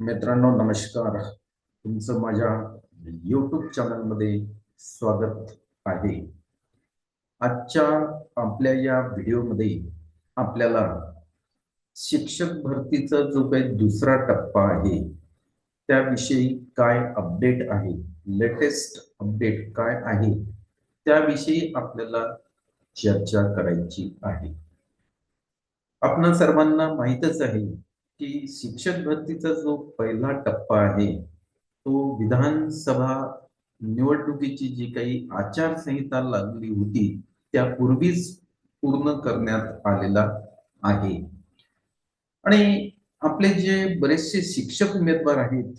मित्रांनो नमस्कार. तुमचं माझ्या युट्यूब चॅनलमध्ये स्वागत आहे. आजच्या आपल्या या व्हिडिओमध्ये आपल्याला शिक्षक भरतीचा जो काही दुसरा टप्पा आहे त्याविषयी काय अपडेट आहे लेटेस्ट अपडेट काय आहे त्याविषयी आपल्याला चर्चा करायची आहे. आपण सर्वांना माहीतच आहे की शिक्षक भरतीचा जो पहिला टप्पा आहे तो विधानसभा निवडणुकीची जी काही आचारसंहिता लागली होती त्यापूर्वीच पूर्ण करण्यात आलेला आहे. आणि आपले जे बरेचसे शिक्षक उमेदवार आहेत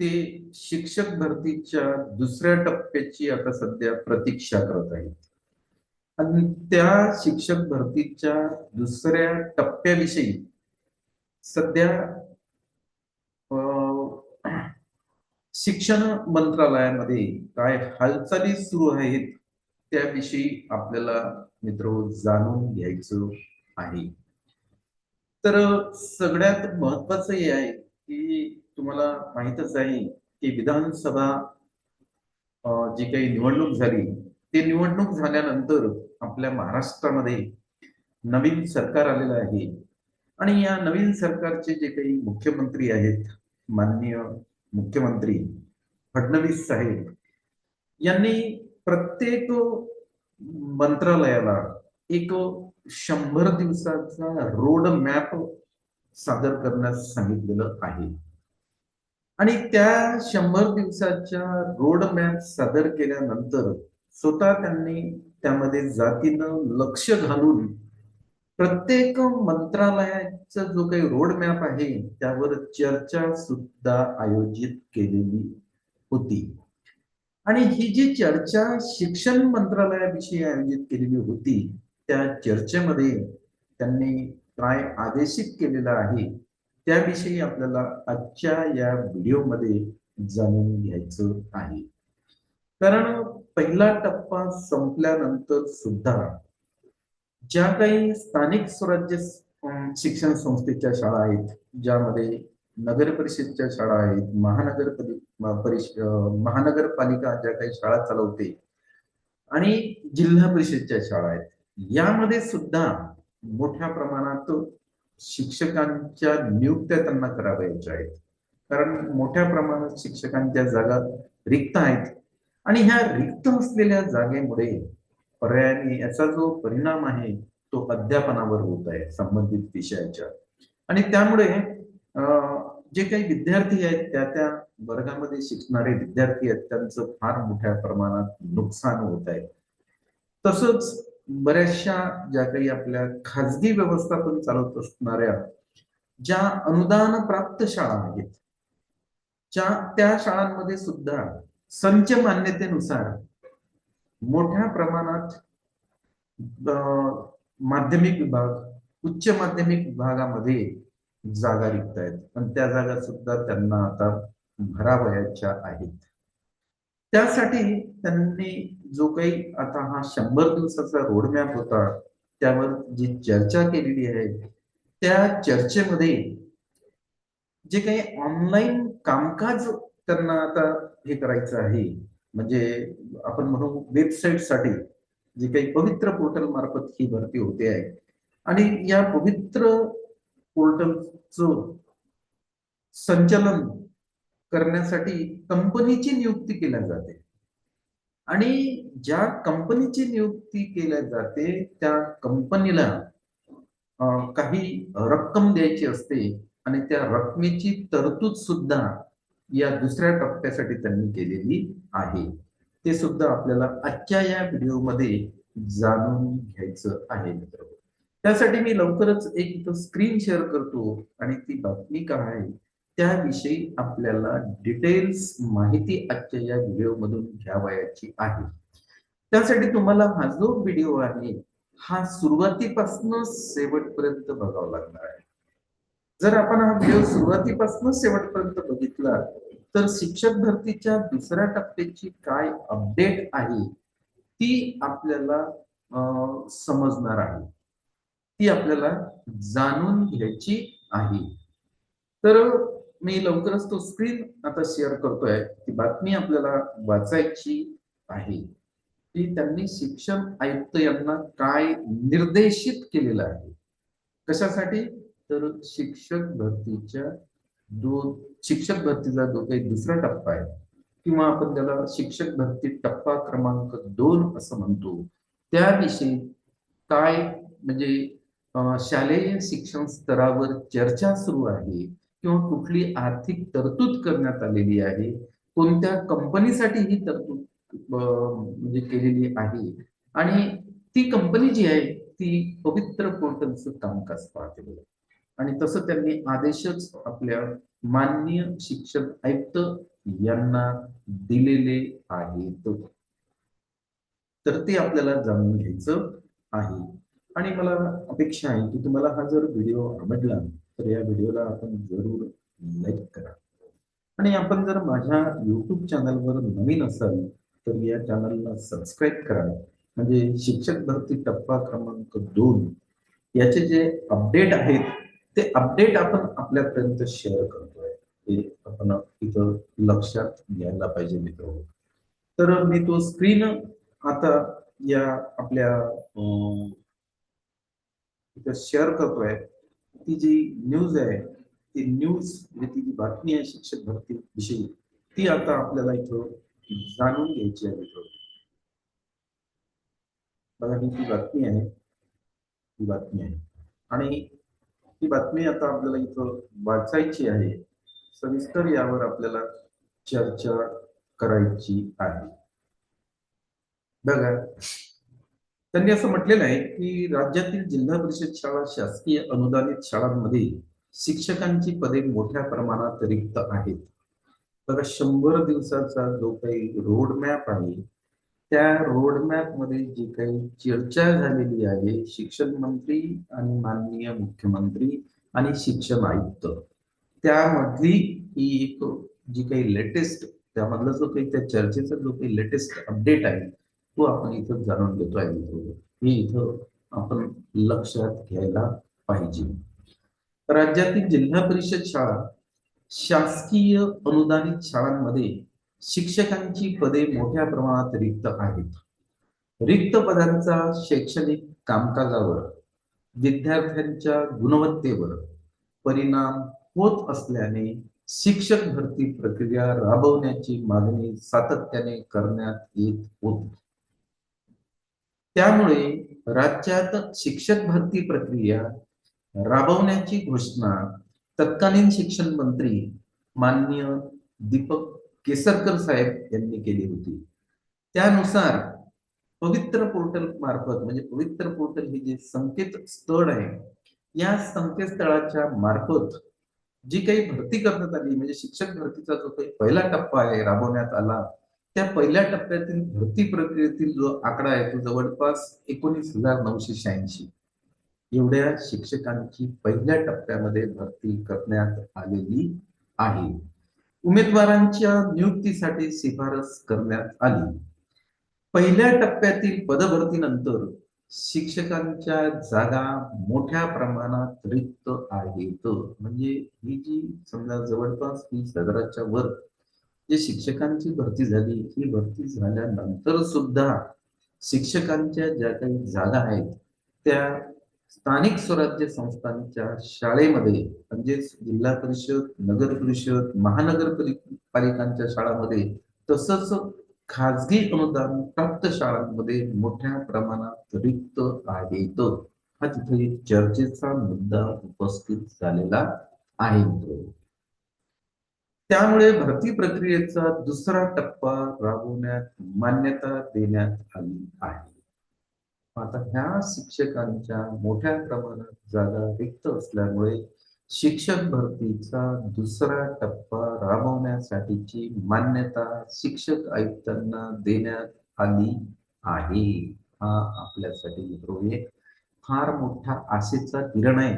ते शिक्षक भरतीच्या दुसऱ्या टप्प्याची आता सध्या प्रतीक्षा करत आहेत. आणि त्या शिक्षक भरतीच्या दुसऱ्या टप्प्याविषयी सध्या शिक्षण मंत्रालयामध्ये काय हालचाली सुरू आहेत त्याविषयी आपल्याला मित्र जाणून घ्यायचं आहे. तर सगळ्यात महत्वाचं हे आहे की तुम्हाला माहितच आहे की विधानसभा जी काही निवडणूक झाली ते निवडणूक झाल्यानंतर आपल्या महाराष्ट्रामध्ये नवीन सरकार आलेलं आहे. आणि या नवीन सरकारचे जे काही मुख्यमंत्री आहेत माननीय मुख्यमंत्री फडणवीस साहेब यांनी प्रत्येक मंत्रालयाला एक शंभर दिवसाचा रोड मॅप सादर करण्यास सांगितलेलं आहे. आणि त्या शंभर दिवसाच्या रोड मॅप सादर केल्यानंतर स्वतः त्यांनी त्यामध्ये जातीनं लक्ष घालून प्रत्येक मंत्रालयाचा जो काही रोड मॅप आहे त्यावर चर्चा सुद्धा आयोजित केलेली होती. आणि ही जी चर्चा शिक्षण मंत्रालयाविषयी आयोजित केलेली होती त्या चर्चेमध्ये त्यांनी काय आदेशित केलेला आहे त्याविषयी आपल्याला आजच्या या व्हिडिओमध्ये जाणून घ्यायचं आहे. कारण पहिला टप्पा संपल्यानंतर सुद्धा ज्या काही स्थानिक स्वराज्य शिक्षण संस्थेच्या शाळा आहेत ज्यामध्ये नगर परिषदच्या शाळा आहेत महानगर परिष महानगरपालिका ज्या काही शाळा चालवते आणि जिल्हा परिषदच्या शाळा आहेत. यामध्ये सुद्धा मोठ्या प्रमाणात शिक्षकांच्या नियुक्त्या त्यांना करावयाच्या आहेत. कारण मोठ्या प्रमाणात शिक्षकांच्या जागा रिक्त आहेत. आणि ह्या रिक्त असलेल्या जागेमुळे पर्यायाने याचा जो परिणाम आहे तो अध्यापनावर होत आहे संबंधित विषयाच्या. आणि त्यामुळे जे काही विद्यार्थी आहेत त्या त्या वर्गामध्ये शिकणारे विद्यार्थी आहेत त्यांचं फार मोठ्या प्रमाणात नुकसान होत आहे. तसंच बऱ्याचशा ज्या काही आपल्या खाजगी व्यवस्थापन चालवत असणाऱ्या ज्या अनुदान प्राप्त शाळा आहेत ज्या त्या शाळांमध्ये सुद्धा संच मान्यतेनुसार मोठ्या प्रमाणात माध्यमिक विभाग उच्च माध्यमिक विभागामध्ये जागा रिक्त आहेत. पण त्या जागा सुद्धा त्यांना आता भरावयाच्या आहेत. त्यासाठी त्यांनी जो काही आता हा शंभर दिवसाचा रोडमॅप होता त्यावर जी चर्चा केलेली आहे त्या चर्चेमध्ये जे काही ऑनलाईन कामकाज त्यांना आता हे करायचं आहे म्हणजे आपण म्हणू वेबसाईटसाठी जे काही पवित्र पोर्टल मार्फत ही भरती होते आहे. आणि या पवित्र पोर्टलचं संचालन करण्यासाठी कंपनीची नियुक्ती केल्या जाते. आणि ज्या कंपनीची नियुक्ती केल्या जाते त्या कंपनीला काही रक्कम द्यायची असते आणि त्या रकमेची तरतूद सुद्धा या दुसऱ्या टप्प्यासाठी त्यांनी केलेली आहे. ते सुद्धा आपल्याला आजच्या या व्हिडिओमध्ये जाणून घ्यायचं आहे मित्र त्यासाठी मी लवकरच एक स्क्रीन शेअर करतो आणि ती बातमी काय आहे त्याविषयी आपल्याला डिटेल्स माहिती आजच्या या व्हिडिओ मधून घ्यावयाची आहे. त्यासाठी तुम्हाला हा जो व्हिडिओ आहे हा सुरुवातीपासून शेवटपर्यंत बघावा लागणार आहे. जर आपण हा व्हिडिओ सुरुवातीपासून शेवटपर्यंत बघितला तर शिक्षक भरतीच्या दुसऱ्या टप्प्याची काय अपडेट आहे ती आपल्याला समजणार आहे. ती आपल्याला जाणून घ्यायची आहे. तर मी लवकरच तो स्क्रीन आता शेअर करतोय. ती बातमी आपल्याला वाचायची आहे. की त्यांनी शिक्षण आयुक्त यांना काय निर्देशित केलेलं आहे? कशासाठी? तर शिक्षक भरतीच्या दोन शिक्षक भरतीचा जो काही दुसरा टप्पा आहे किंवा आपण त्याला शिक्षक भरती टप्पा क्रमांक दोन असं म्हणतो त्याविषयी काय म्हणजे शालेय शिक्षण स्तरावर चर्चा सुरू आहे किंवा कुठली आर्थिक तरतूद करण्यात आलेली आहे कोणत्या कंपनीसाठी ही तरतूद म्हणजे केलेली आहे आणि ती कंपनी जी आहे ती पवित्र पोर्टलचं कामकाज पाहते बघा. आणि तसं त्यांनी आदेशच आपल्या माननीय शिक्षण आयुक्त यांना दिलेले आहेत तर ते आपल्याला जाणून घ्यायचं आहे. आणि मला अपेक्षा आहे की तुम्हाला हा जर व्हिडिओ आवडला तर या व्हिडिओला आपण जरूर लाईक करा. आणि आपण जर माझ्या युट्यूब चॅनलवर नवीन असाल तर या चॅनलला सबस्क्राईब करा. म्हणजे शिक्षक भरती टप्पा क्रमांक दोन. याचे जे अपडेट आहेत ते अपडेट आपण आपल्यापर्यंत शेअर करतोय. हे आपण इथं लक्षात घ्यायला पाहिजे मित्र. तर मी तो स्क्रीन आता या आपल्या अं, इथं शेअर करतोय. ती जी न्यूज आहे ती न्यूज म्हणजे ती जी बातमी आहे शिक्षक भरती विषयी ती आता आपल्याला इथं जाणून घ्यायची आहे मित्र. बघा ही ती बातमी आहे ही बातमी आहे. आणि ही बातमी आता आपल्याला इथं वाचायची आहे. सविस्तर यावर आपल्याला चर्चा करायची आहे. बघा त्यांनी असं म्हटलेलं आहे की राज्यातील जिल्हा परिषद शाळा शासकीय अनुदानित शाळांमध्ये शिक्षकांची पदे मोठ्या प्रमाणात रिक्त आहेत. बघा शंभर दिवसाचा जो काही रोड मॅप आहे त्या रोड मॅपमध्ये जी काही चर्चा झालेली आहे शिक्षण मंत्री आणि माननीय मुख्यमंत्री आणि शिक्षण आयुक्त त्यामधली ही एक जी काही लेटेस्ट त्यामधला जो काही त्या चर्चेचा जो काही लेटेस्ट अपडेट आहे तो आपण इथं जाणून घेतो आहे. हे इथं आपण लक्षात घ्यायला पाहिजे. राज्यातील जिल्हा परिषद शाळा शासकीय अनुदानित शाळांमध्ये शिक्षकांची पदे मोठ्या प्रमाणात रिक्त आहेत. रिक्त पदांचा शैक्षणिक कामकाजावर विद्यार्थ्यांच्या गुणवत्तेवर परिणाम होत असल्याने शिक्षक भरती प्रक्रिया राबवण्याची मागणी सातत्याने करण्यात येत होती. त्यामुळे राज्यात शिक्षक भरती प्रक्रिया राबवण्याची घोषणा तत्कालीन शिक्षण मंत्री माननीय दीपक केसरकर साहेब यांनी केली होती. त्यानुसार पवित्र पोर्टल मार्फत म्हणजे पवित्र पोर्टल हे जे संकेत स्थळ आहे या संकेतस्थळाच्या मार्फत जी काही भरती करण्यात आली म्हणजे शिक्षक भरतीचा जो काही पहिला टप्पा आहे राबवण्यात आला त्या पहिल्या टप्प्यातील भरती प्रक्रियेतील जो आकडा आहे तो जवळपास एकोणीस हजार नऊशे शहाऐंशी. एवढ्या शिक्षकांची पहिल्या टप्प्यामध्ये भरती करण्यात आलेली आहे. उमेदवारांच्या नियुक्तीसाठी शिफारस करण्यात आली. पहिल्या टप्प्यातील पदभरतीनंतर शिक्षकांच्या जागा मोठ्या प्रमाणात रिक्त आहेत. म्हणजे ही जी समजा जवळपास वीस हजाराच्या वर जे शिक्षकांची भरती झाली ही भरती झाल्यानंतर सुद्धा शिक्षकांच्या ज्या काही जागा आहेत त्या स्थानिक स्वराज्य संस्थांच्या शाळेमध्ये म्हणजेच जिल्हा परिषद नगर परिषद महानगर पालिकांच्या शाळांमध्ये तसंच खाजगी अनुदान प्राप्त शाळांमध्ये मोठ्या प्रमाणात रिक्त आहेत. हा तिथे चर्चेचा मुद्दा उपस्थित झालेला आहे त्यामुळे भरती प्रक्रियेचा दुसरा टप्पा राबवण्यात मान्यता देण्यात आली आहे. आता ह्या शिक्षकांच्या मोठ्या प्रमाणात जागा रिक्त असल्यामुळे शिक्षक भरतीचा दुसरा टप्पा राबवण्यासाठीची मान्यता शिक्षक आयुक्तांना देण्यात आली आहे. हा आपल्यासाठी मित्र हो, एक फार मोठा आशेचा किरण आहे.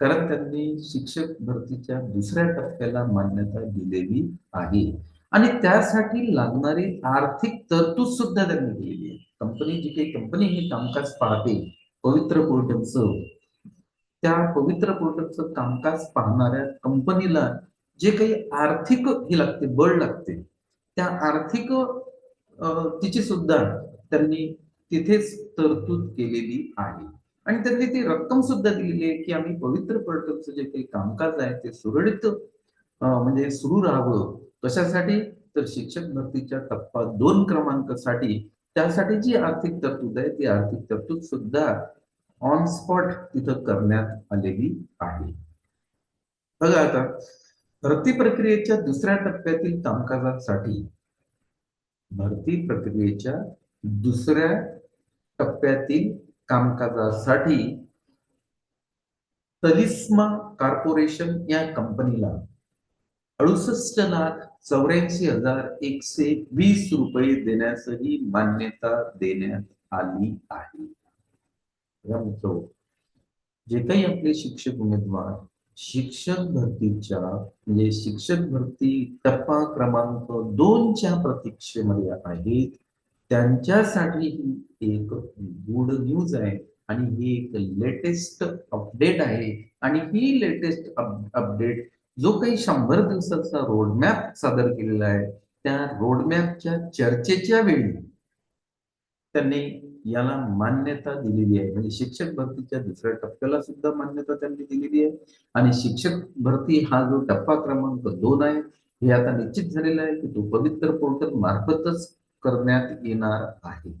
कारण त्यांनी शिक्षक भरतीच्या दुसऱ्या टप्प्याला मान्यता दिलेली आहे. आणि त्यासाठी लागणारी आर्थिक तरतूद सुद्धा त्यांनी केलेली आहे. कंपनी जी काही कंपनी ही कामकाज पाहते पवित्र पोर्टलचं त्या पवित्र पोर्टलचं कामकाज पाहणाऱ्या कंपनीला जे काही आर्थिक हे लागते बळ लागते त्या आर्थिक तिची सुद्धा त्यांनी तिथेच तरतूद केलेली आहे. आणि त्यांनी ती रक्कम सुद्धा दिलेली आहे की आम्ही पवित्र पर्यटनचं जे काही कामकाज आहे ते सुरळीत म्हणजे सुरू राहावं. कशासाठी? तर शिक्षक भरतीच्या टप्पा दोन क्रमांकासाठी त्यासाठी जी आर्थिक तरतूद आहे ती आर्थिक तरतूद सुद्धा ऑन स्पॉट तिथं करण्यात आलेली आहे. बघा आता भरती प्रक्रियेच्या दुसऱ्या टप्प्यातील कामकाजासाठी भरती प्रक्रियेच्या दुसऱ्या टप्प्यातील कामकाजासाठी तलिस्मा कॉर्पोरेशन या कंपनीला अडुसष्ट लाख चौऱ्याऐंशी हजार एकशे वीस रुपये देण्यासही मान्यता देण्यात आली आहे. जे काही आपले शिक्षक उमेदवार शिक्षक भरतीच्या म्हणजे शिक्षक भरती टप्पा क्रमांक दोनच्या प्रतीक्षेमध्ये आहेत. त्यांच्यासाठी ही एक गुड न्यूज आहे आणि ही एक लेटेस्ट अपडेट आहे. आणि ही लेटेस्ट अपडेट जो काही शंभर दिवसाचा रोडमॅप सादर केलेला आहे त्या रोडमॅपच्या चर्चेच्या वेळी त्यांनी याला मान्यता दिलेली आहे. म्हणजे शिक्षक भरतीच्या दुसऱ्या टप्प्याला सुद्धा मान्यता त्यांनी दिलेली आहे. आणि शिक्षक भरती हा जो टप्पा क्रमांक दोन आहे हे आता निश्चित झालेलं आहे की तो पवित्र पोर्टल मार्फतच करण्यात येणार आहे.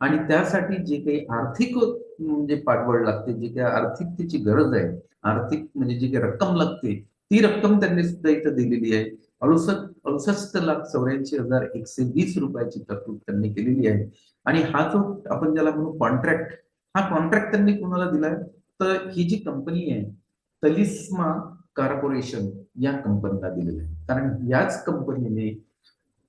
आणि त्यासाठी जे काही आर्थिक म्हणजे पाठबळ लागते जे काही आर्थिकतेची गरज आहे आर्थिक म्हणजे जी काही रक्कम लागते ती रक्कम त्यांनी सुद्धा इथं दिलेली आहे. अडुसष्ट अडुसष्ट लाख चौऱ्याऐंशी हजार एकशे वीस रुपयाची तरतूद त्यांनी केलेली आहे. आणि हा जो आपण ज्याला म्हणू कॉन्ट्रॅक्ट हा कॉन्ट्रॅक्ट त्यांनी कोणाला दिलाय तर ही जी कंपनी आहे तलिस्मा कॉर्पोरेशन या कंपनीला दिलेलं आहे. कारण याच कंपनीने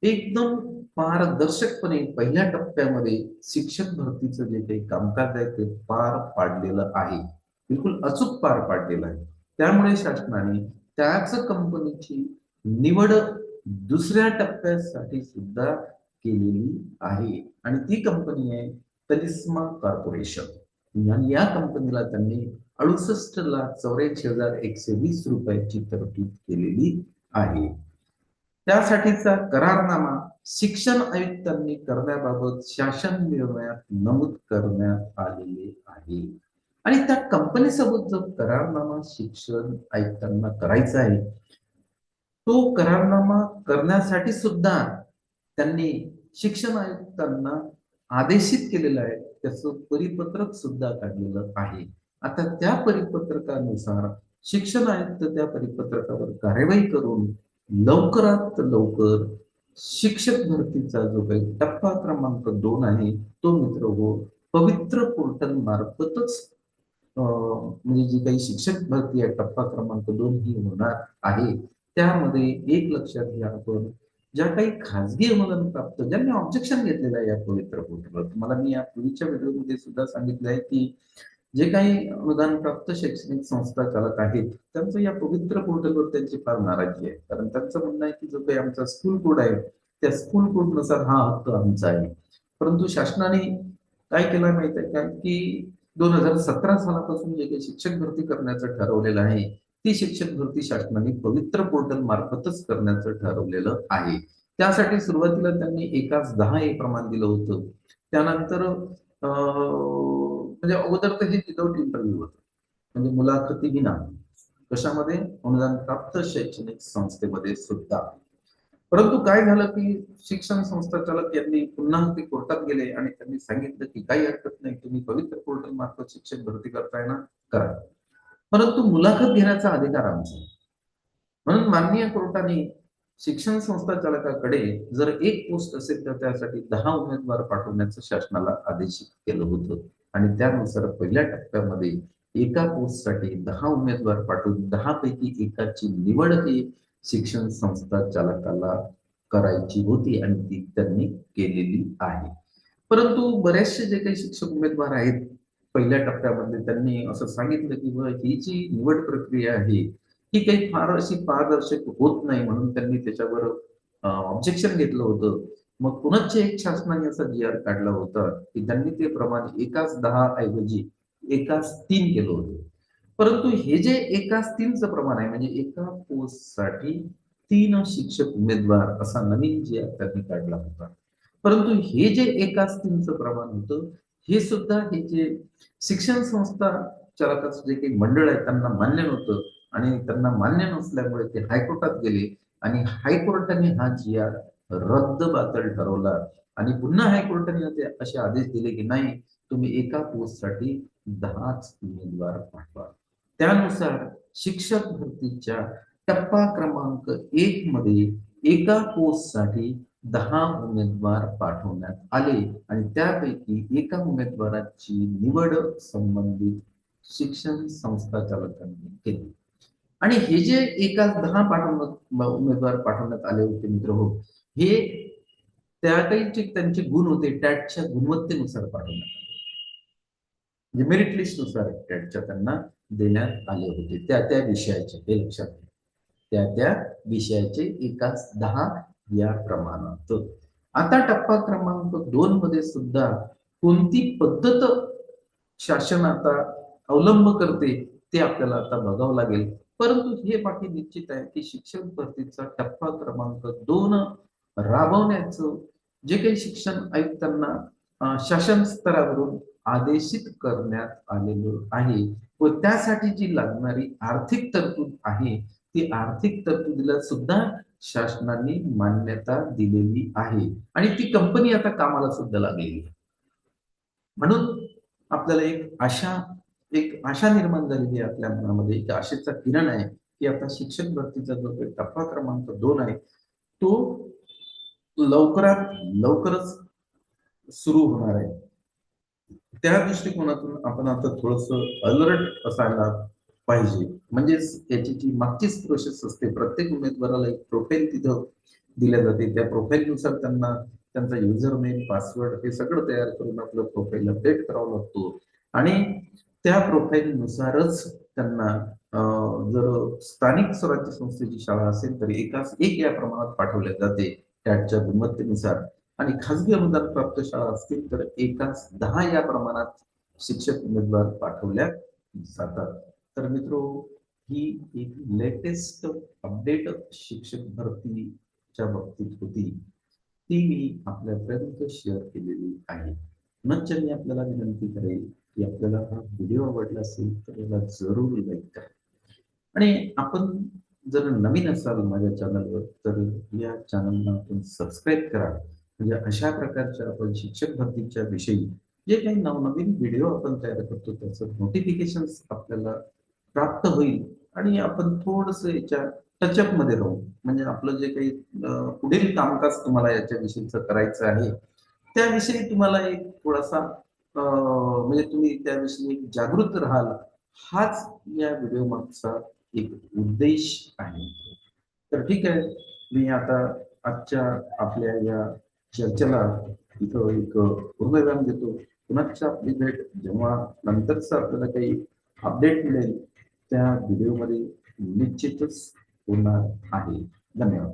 एकदम पारदर्शकपणे पहिल्या टप्प्यामध्ये शिक्षक भरतीचं जे काही कामकाज आहे ते पार पाडलेलं आहे. बिलकुल अचूक पार पाडलेलं आहे. त्यामुळे शासनाने त्याच कंपनीची निवड दुसऱ्या टप्प्यासाठी सुद्धा केलेली आहे. आणि ती कंपनी आहे तलिस्मा कॉर्पोरेशन. आणि या कंपनीला त्यांनी अडुसष्ट लाख चौऱ्याऐंशी हजार एकशे वीस रुपयाची तरतूद केलेली आहे. त्यासाठीचा करारनामा शिक्षण आयुक्तांनी करण्याबाबत शासन निर्णयात नमूद करण्यात आलेले आहे. आणि त्या कंपनीसोबत जो करारनामा शिक्षण आयुक्तांना करायचा आहे तो करारनामा करण्यासाठी सुद्धा त्यांनी शिक्षण आयुक्तांना आदेशित केलेलं आहे. त्याचं परिपत्रक सुद्धा काढलेलं आहे. आता त्या परिपत्रकानुसार शिक्षण आयुक्त त्या परिपत्रकावर कार्यवाही करून लवकरात लवकर शिक्षक भरतीचा जो काही टप्पा क्रमांक दोन आहे तो मित्र हो पवित्र पोर्टल मार्फतच म्हणजे जी काही शिक्षक भरती आहे टप्पा क्रमांक दोन ही होणार आहे. त्यामध्ये एक लक्षात घ्या आपण ज्या काही खाजगी अनुदान प्राप्त ज्यांनी ऑब्जेक्शन घेतलेलं आहे या पवित्र पोर्टलवर तुम्हाला मी या पूर्वीच्या व्हिडिओमध्ये सुद्धा सांगितलं आहे की जे काही अनुदान प्राप्त शैक्षणिक संस्था चालक आहेत त्यांचं या पवित्र पोर्टलवर त्यांची फार नाराजी आहे. कारण त्यांचं म्हणणं आहे की जो काही आमचा स्कूल कोड आहे त्या स्कूल कोडनुसार हा हक्क आमचा आहे. परंतु शासनाने काय केलं माहीत आहे का? की दोन हजार सतरा सालापासून जे काही शिक्षक भरती करण्याचं ठरवलेलं आहे ती शिक्षक भरती शासनाने पवित्र पोर्टल मार्फतच करण्याचं ठरवलेलं आहे. त्यासाठी सुरुवातीला त्यांनी एकाच दहा हे प्रमाण दिलं होतं. त्यानंतर म्हणजे अगोदर तर हे विदाउट इंटरव्ह्यू होत. म्हणजे मुलाखती विना. कशामध्ये? अनुदान प्राप्त शैक्षणिक संस्थेमध्ये सुद्धा. परंतु काय झालं की शिक्षण संस्था चालक यांनी पुन्हा ते कोर्टात गेले आणि त्यांनी सांगितलं की काही हरकत नाही तुम्ही पवित्र पोर्टल मार्फत शिक्षक भरती करताय ना? करा. परंतु मुलाखत घेण्याचा अधिकार आमचा म्हणून माननीय कोर्टाने शिक्षण संस्था चालकाकडे जर एक पोस्ट असेल तर त्यासाठी दहा उमेदवार पाठवण्याचं शासनाला आदेशित केलं होतं. आणि त्यानुसार पहिल्या टप्प्यामध्ये एका पोस्टसाठी दहा उमेदवार पाठवून दहा पैकी एकाची निवड ही शिक्षण संस्था चालकाला करायची होती आणि ती त्यांनी केलेली आहे. परंतु बरेचसे जे काही शिक्षक उमेदवार आहेत पहिल्या टप्प्यामध्ये त्यांनी असं सांगितलं की ही जी निवड प्रक्रिया आहे ही काही फार अशी पारदर्शक होत नाही म्हणून त्यांनी त्याच्यावर ऑब्जेक्शन घेतलं होतं. मग पुनश्च एक शासनाने असा जी आर काढला होता की त्यांनी ते प्रमाण एकाच दहा ऐवजी एकाच तीन केलं होतं? परंतु हे जे एका तीनचं प्रमाण आहे म्हणजे एका पोस्टसाठी तीन शिक्षक उमेदवार असा नवीन जे त्यांनी काढला होता. परंतु हे जे एका तीनचं प्रमाण होतं हे सुद्धा हे जे शिक्षण संस्था चालकाचं जे काही मंडळ आहे त्यांना मान्य नव्हतं आणि त्यांना मान्य नसल्यामुळे ते हायकोर्टात गेले आणि हायकोर्टाने हा जी आर रद्द बातल ठरवला आणि पुन्हा हायकोर्टाने ते असे आदेश दिले की नाही तुम्ही एका पोस्टसाठी दहाच उमेदवार पाठवा. त्यानुसार शिक्षक भरतीच्या टप्पा क्रमांक एक मध्ये एका पोस्टसाठी दहा उमेदवार पाठवण्यात आले आणि त्यापैकी एका उमेदवाराची निवड संबंधित शिक्षण संस्था चालकांनी केली. आणि हे जे एका दहा पाठवण्यात उमेदवार पाठवण्यात आले होते मित्र हो हे त्या काही त्यांचे गुण होते टॅटच्या गुणवत्तेनुसार पाठवण्यात आले. म्हणजे मेरिट लिस्टनुसार त्यांना देण्यात आले होते. त्या त्या विषयाचे हे लक्षात घ्या. त्या त्या विषयाचे एकाच दहा या प्रमाणात आता टप्पा क्रमांक दोन मध्ये सुद्धा कोणती पद्धत शासन आता अवलंब करते ते आपल्याला आता बघावं लागेल. परंतु हे बाकी निश्चित आहे की शिक्षक भरतीचा टप्पा क्रमांक दोन राबवण्याचं जे काही शिक्षण आयुक्तांना शासन स्तरावरून आदेशित करण्यात आलेलं आहे. व त्यासाठी जी लागणारी आर्थिक तरतूद आहे ती आर्थिक तरतुदीला सुद्धा शासनाने मान्यता दिलेली आहे. आणि ती कंपनी आता कामाला सुद्धा लागलेली आहे. म्हणून आपल्याला एक आशा एक आशा निर्माण झालेली आहे आपल्या मनामध्ये. एक आशेचा किरण आहे की आता शिक्षक भरतीचा जो काही टप्पा क्रमांक दोन आहे तो लवकरात लवकरच सुरू होणार आहे. त्या दृष्टिकोनातून आपण आता थोडस अलर्ट असायला पाहिजे. म्हणजेच याची जी मागचीच प्रोसेस असते प्रत्येक उमेदवाराला एक प्रोफाईल तिथं दिल्या जाते. त्या प्रोफाईलनुसार त्यांना त्यांचा युजर नेम पासवर्ड हे सगळं तयार करून आपलं प्रोफाईल अपडेट करावं लागतो. आणि त्या प्रोफाईलनुसारच त्यांना जर स्थानिक स्वराज्य संस्थेची शाळा असेल तर एकाच एक या प्रमाणात पाठवल्या जाते. टॅटच्या गुणवत्तेनुसार. आणि खाजगी अनुदान प्राप्त शाळा असतील तर एकाच दहा या प्रमाणात शिक्षक उमेदवार पाठवल्या जातात. तर मित्रो ही एक लेटेस्ट अपडेट शिक्षक भरतीच्या बाबतीत होती. ती मी आपल्यापर्यंत शेअर केलेली आहे. म्हणून मी आपल्याला विनंती करेल की आपल्याला हा व्हिडिओ आवडला असेल तर याला जरूर लाईक करा. आणि आपण जर नवीन असाल माझ्या चॅनलवर तर या चॅनलला आपण सबस्क्राईब करा. म्हणजे अशा प्रकारच्या आपण शिक्षक भरतीच्या विषयी जे काही नवनवीन व्हिडिओ आपण तयार करतो त्याचं नोटिफिकेशन आपल्याला प्राप्त होईल आणि आपण थोडस याच्या टचअपमध्ये राहू. म्हणजे आपलं जे काही पुढील कामकाज तुम्हाला याच्या विषयीच करायचं आहे त्याविषयी तुम्हाला एक थोडासा म्हणजे तुम्ही त्याविषयी जागृत राहाल हाच या व्हिडिओ मागचा एक उद्देश आहे. तर ठीक आहे मी आता आजच्या आपल्या या चर्चेला तिथं एक पूर्णविराम देतो. पुन्हा आपली भेट? जेव्हा नंतरच आपल्याला काही अपडेट मिळेल त्या व्हिडिओमध्ये निश्चितच होणार आहे. धन्यवाद.